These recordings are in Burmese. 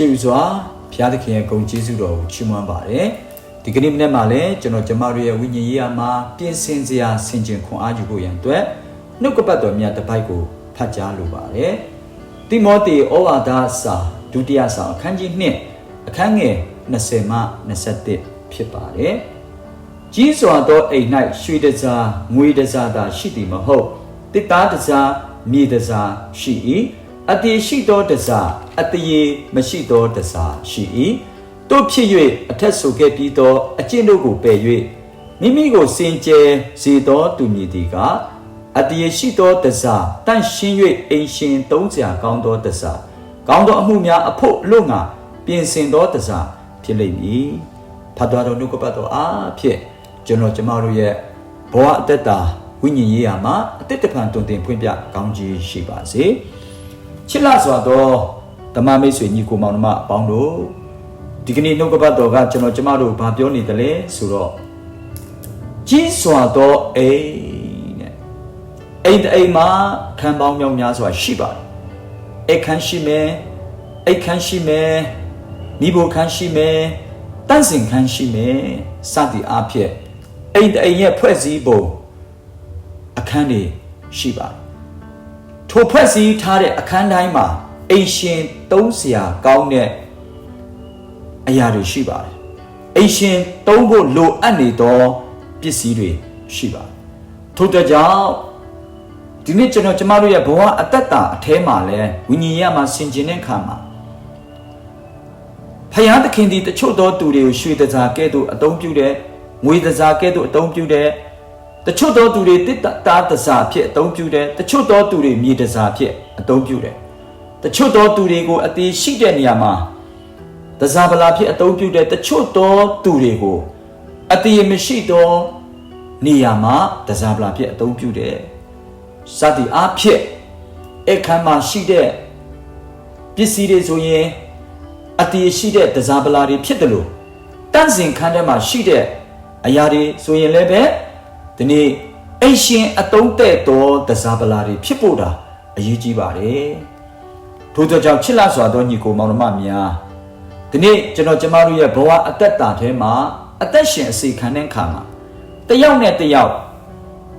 ရှေးဥစွာဘုရားသခင်ရဲ့ဂုဏ်ကျေးဇူးတော်ကိုချီးမွမ်းပါတယ်ဒီကနေ့မနေ့မှလည်းကျွန်တော်ကျမတို့ရဲ့ဝိညာဉ်ရေးအမှာပြင်ဆင်စရာဆင်ခြင်ခွန်အားယူဖို့ရန်အတွက်နှုတ်ကပတ်တော်မြတ်တစ်ပိုက်ကိုဖတ်ကြားလိုပါတယ်တိမောသေဩဝါဒစာဒုတိယဆောင်အခန်းကြီး2အခန်းငယ်20မှ21ဖြစ်ပါတယ်ကြီးစွာသောအိမ်၌ရွှေတစားငွေတစားသာရှိသည်မဟုတ်တစ်သားတစားမြေတစားရှိ၏ အတည်ရှိသောတစားအတရေမရှိသောတစားရှိ၏တို့ဖြစ်၍အထက်ဆိုခဲ့ပြီးသောအကျင့်တို့ကိုပယ်၍မိမိကိုစင်ကြယ်စေသောသူမည်သည်ကအတည်ရှိသောတစားတန့်ရှင်း၍အိမ်ရှင်သုံးစရာကောင်းသောတစားကောင်းသောအမှုများအဖို့လွတ်ငါပြင်ဆင်သောတစားဖြစ်လိမ့်မည်ဖတ်တော်တော်နှုတ်ကပတ်တော်အားဖြင့်ကျွန်တော်ကျမတို့ရဲ့ဘဝအသက်တာဝိညာဉ်ရေးရာမှာအသက်တဖန်တုန်တင်ဖွင့်ပြကောင်းကြီးရှိပါစေ ချစ်လစွာသောဓမ္မမိတ်ဆွေညီကိုမောင်နှမအပေါင်းတို့ဒီကနေ့နှုတ်ကပတ်တော်ကကျွန်တော်ကျမတို့ဘာပြောနေတယ်လဲဆိုတော့ကြီးစွာသောအိမ်တဲ့အိမ်တစ်အိမ်မှာခံပေါင်းမြောက်များစွာရှိပါတယ်အိမ်ခန်းရှိမယ်အိမ်ခန်းရှိမယ်မိဘခန်းရှိမယ်တန့်စင်ခန်းရှိမယ်စသည်အားဖြင့်အိမ်တစ်အိမ်ရဲ့ဖွဲ့စည်းပုံအခန်းတွေရှိပါတယ် ထိုဖွဲ့စည်းထားတဲ့အခန်းတိုင်းမှာအိမ်ရှင်သုံးဆရာကောင်းတဲ့အရာတွေရှိပါတယ်အိမ်ရှင်သုံးဖို့လိုအပ်နေသောပစ္စည်းတွေရှိပါတယ်ထို့တဲ့ကြောင့်ဒီနေ့ကျွန်တော်ကျမတို့ရဲ့ဘဝအသက်တာအแทမှာလဲဝိညာဉ်ရေးမှာဆင်ခြင်တဲ့ခါမှာဖယားသခင်ဒီတချို့သောသူတွေကိုရွှေတစားကဲ့သို့အသုံးပြုတယ်ငွေတစားကဲ့သို့အသုံးပြုတယ် တချို့သောသူတွေတစ်တာတစားဖြစ်အသုံးပြုတယ်တချို့သောသူတွေမြေတစားဖြစ်အသုံးပြုတယ်တချို့သောသူတွေကိုအသေးရှိတဲ့နေရာမှာတစားပလာဖြစ်အသုံးပြုတယ်တချို့သောသူတွေကိုအသေးမရှိသောနေရာမှာတစားပလာဖြစ်အသုံးပြုတယ်စသည်အားဖြင့်အခမ်းမှာရှိတဲ့ပစ္စည်းတွေဆိုရင်အတည်ရှိတဲ့တစားပလာတွေဖြစ်တယ်လို့တန့်စင်ခန်းထဲမှာရှိတဲ့အရာတွေဆိုရင်လည်းပဲ ဒီနေ့အိရှင်အတုံးတဲ့သောတစားပလာတွေဖြစ်ဖို့တာအရေးကြီးပါတယ်ထို့ကြောင့်ချစ်လစွာသောညီကိုမောင်နှမများဒီနေ့ကျွန်တော်ကျမတို့ရဲ့ဘဝအသက်တာထဲမှာအသက်ရှင်အစီခံတဲ့ခါမှာတယောက်နဲ့တယောက်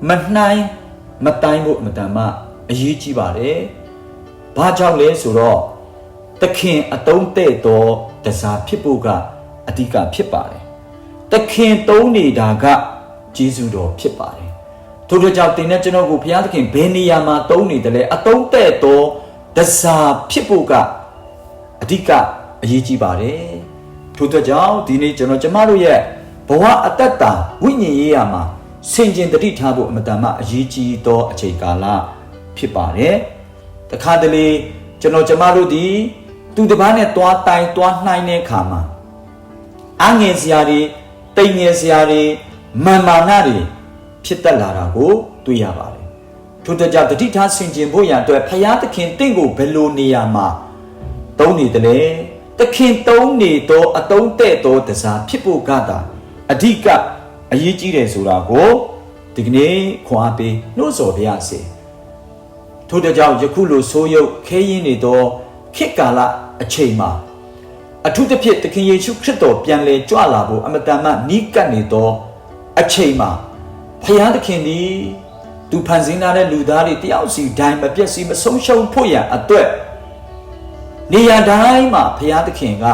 မနှိုင်းမတိုင်းဖို့အမတန်မှအရေးကြီးပါတယ်။ဘာကြောင့်လဲဆိုတော့သခင်အတုံးတဲ့သောတစားဖြစ်ဖို့ကအဓိကဖြစ်ပါတယ်။သခင်တုံးနေတာက ဂျေဇုတော်ဖြစ်ပါတယ်။ထို့ကြောင့်တင်တဲ့ကျွန်တော်ကိုဘုရားသခင်ဘယ်နေရာမှာတုံးနေတယ်လဲအတုံးတဲ့သောတစားဖြစ်ဖို့ကအဓိကအရေးကြီးပါတယ်။ထို့ကြောင့်ဒီနေ့ကျွန်တော်ကျမတို့ရဲ့ဘဝအတ္တတာဝိညာဉ်ရေးရာမှာဆင်ကျင်တတိထားဖို့အမတန်မှအရေးကြီးသောအချိန်ကာလဖြစ်ပါတယ်။တခါတလေကျွန်တော်ကျမတို့ဒီသူတစ်ပါးနဲ့တွားတိုင်တွားနှိုင်းတဲ့ခါမှာအငယ်စရာတွေတိမ်ငယ်စရာတွေ မာမာနတွေဖြစ်တက်လာတာကိုတွေ့ရပါတယ်။ထို့ကြောင့်တတိထားဆင်ကျင်ဖို့ရန်အတွက်ဖရာသခင်တင့်ကိုဘယ်လိုနေရာမှာတုံးနေတယ်လဲ။သခင်တုံးနေသောအတုံးတဲ့သောတစားဖြစ်ဖို့ကတာအဓိကအရေးကြီးတယ်ဆိုတာကိုဒီကနေ့ခွန်အားပေးနှိုးဆော်ပါရစေထို့တဲ့ကြောင့်ယခုလိုဆိုးရုပ်ခဲရင်နေသောခေတ်ကာလအချိန်မှာအထူးသဖြင့်သခင်ယေရှုခရစ်တော်ပြန်လည်ကြွလာဖို့အမတန်မှနီးကပ်နေသော အချိန်မှာဖယားသခင်သည်သူဖန်ဆင်းထားတဲ့လူသားတွေတယောက်စီတိုင်းမပြည့်စည်မဆုံးရှုံးဖို့ရန်အတွက်နေရာတိုင်းမှာဖယားသခင်က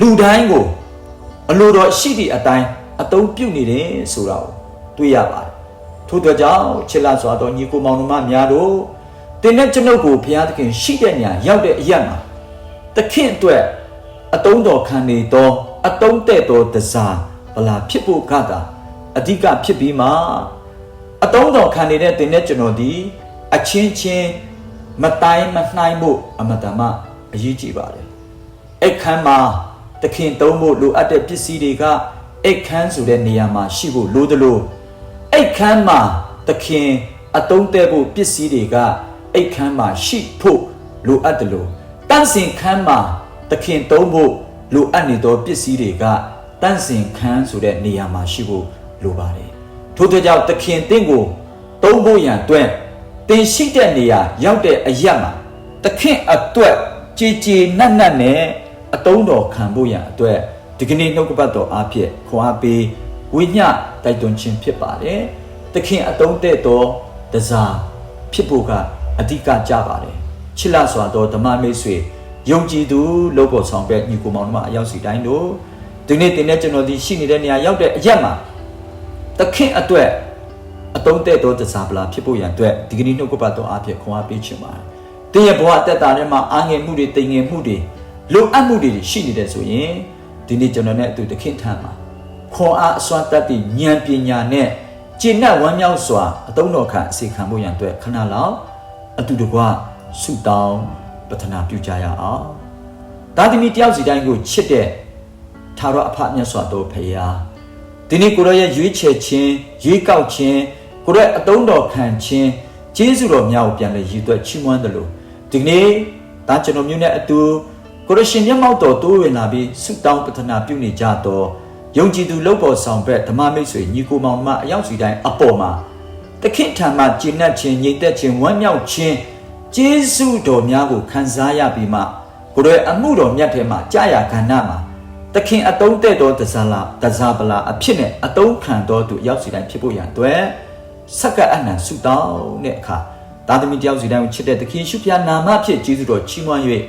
လူတိုင်းကိုအလိုတော်ရှိသည့်အတိုင်းအတုံးပြုတ်နေတယ်ဆိုတာကိုတွေ့ရပါတယ်ထို့သောကြောင့်ချစ်လာစွာသောညီကိုမောင်နှမများတို့တင်းတဲ့ကျွန်ုပ်ကိုဘုရားသခင်ရှိတဲ့ညရောက်တဲ့အရက်မှာသခင်အတွက်အတုံးတော်ခံနေသောအတုံးတဲ့သောတစားဗလာဖြစ်ဖို့ကတာ အဓိကဖြစ်ပြီးမှအတုံးတော်ခံနေတဲ့တင်းတဲ့ကျွန်တော်ဒီအချင်းချင်းမတိုင်းမနှိုင်းဖို့အမတမအရေးကြီးပါတယ်အဲ့ခမ်းမှာသခင်သုံးဖို့လိုအပ်တဲ့ပစ္စည်းတွေကအိတ်ခမ်းဆိုတဲ့နေရာမှာရှိဖို့လိုသလိုအိတ်ခမ်းမှာသခင်အတုံးတဲ့ဖို့ပစ္စည်းတွေကအိတ်ခမ်းမှာရှိဖို့လိုအပ်တယ်လို့တန့်စင်ခမ်းမှာသခင်သုံးဖို့လိုအပ်နေသောပစ္စည်းတွေကတန့်စင်ခမ်းဆိုတဲ့နေရာမှာရှိဖို့ လိုပါတယ်ထို့တဲ့ကြောင့်သခင်တင့်ကိုသုံးဖို့ရန်အတွက်တင်ရှိတဲ့နေရာရောက်တဲ့အရက်မှာသခင်အတွက်ကြည်ကြည်နတ်နတ်နဲ့အတုံးတော်ခံဖို့ရန်အတွက်ဒီကနေ့နှုတ်ကပတ်တော်အားဖြင့်ခွန်အားပေးဝိညာတိုက်တွန်းခြင်းဖြစ်ပါတယ်။သခင်အတုံးတဲ့တော်တစားဖြစ်ဖို့ကအဓိကကြပါတယ်။ချစ်လာစွာသောဓမ္မမိတ်ဆွေယုံကြည်သူလောဘောဆောင်ပဲညီကိုမောင်တို့အရောက်စီတိုင်းတို့ဒီနေ့တင်တဲ့ကျွန်တော်ဒီရှိနေတဲ့နေရာရောက်တဲ့အရက်မှာ သခင်အတွက်အတုံးတဲ့တော်တစားပလာဖြစ်ဖို့ရန်အတွက်ဒီကနေ့နှုတ်ကပတ်တော်အားဖြင့်ခွန်အားပေးခြင်းပါတယ်။တင်းရဲ့ဘဝအသက်တာထဲမှာအားငယ်မှုတွေတိမ်ငယ်မှုတွေလိုအပ်မှုတွေရှိနေတယ်ဆိုရင်ဒီနေ့ကျွန်တော်နဲ့အတူသခင်ထံမှာခွန်အားအစွမ်းတတ်သည့်ဉာဏ်ပညာနဲ့ကျင့်တ်ဝမ်းမြောက်စွာအတုံးတော်ခံအစီခံဖို့ရန်အတွက်ခဏလောက်အတူတကွဆုတောင်းပတနာပြုကြရအောင်။ဒါသမီးတယောက်စီတိုင်းကိုချစ်တဲ့သာရအဖမြတ်စွာဘုရား ဒီနေ့ကိုရောရဲ့ရွေးချယ်ခြင်းရွေးကောက်ခြင်းကိုရောရဲ့အတုံးတော်ခံခြင်းကျေးဇူးတော်များကိုပြန်လဲရည်သွက်ချီးမွမ်းတယ်လို့ဒီနေ့ဒါကျွန်တော်မျိုးနဲ့အတူကိုရရှင်မျက်မှောက်တော်တိုးဝင်လာပြီးဆုတောင်းပတနာပြုနေကြတော့ယုံကြည်သူလောက်ပေါ်ဆောင်ဘက်ဓမ္မမိတ်ဆွေညီကိုမောင်မအရောက်စီတိုင်းအပေါ်မှာတခင်ထံမှာကျင့်တတ်ခြင်းညီသက်ခြင်းဝမ်းမြောက်ခြင်းကျေးဇူးတော်များကိုခံစားရပြီးမှကိုယ်ရဲ့အမှုတော်မြတ်ထဲမှာကြာရကဏ္ဍမှာ တခင်အတုံးတဲ့တော်တဇာလာတဇာပလာအဖြစ်နဲ့အတုံးခံတော်သူအရောက်စီတိုင်းဖြစ်ဖို့ရန်အတွက်စက္ကအနံဆုတောင်းတဲ့အခါသာသမီတယောက်စီတိုင်းကိုချစ်တဲ့သခင်ရှုဖျားနာမဖြစ်ကျေးဇူးတော်ချီးမွမ်း၍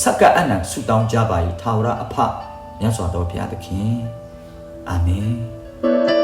စက္ကအနံဆုတောင်းကြပါ၏ထာဝရအဖမြတ်စွာဘုရားသခင်အာမင်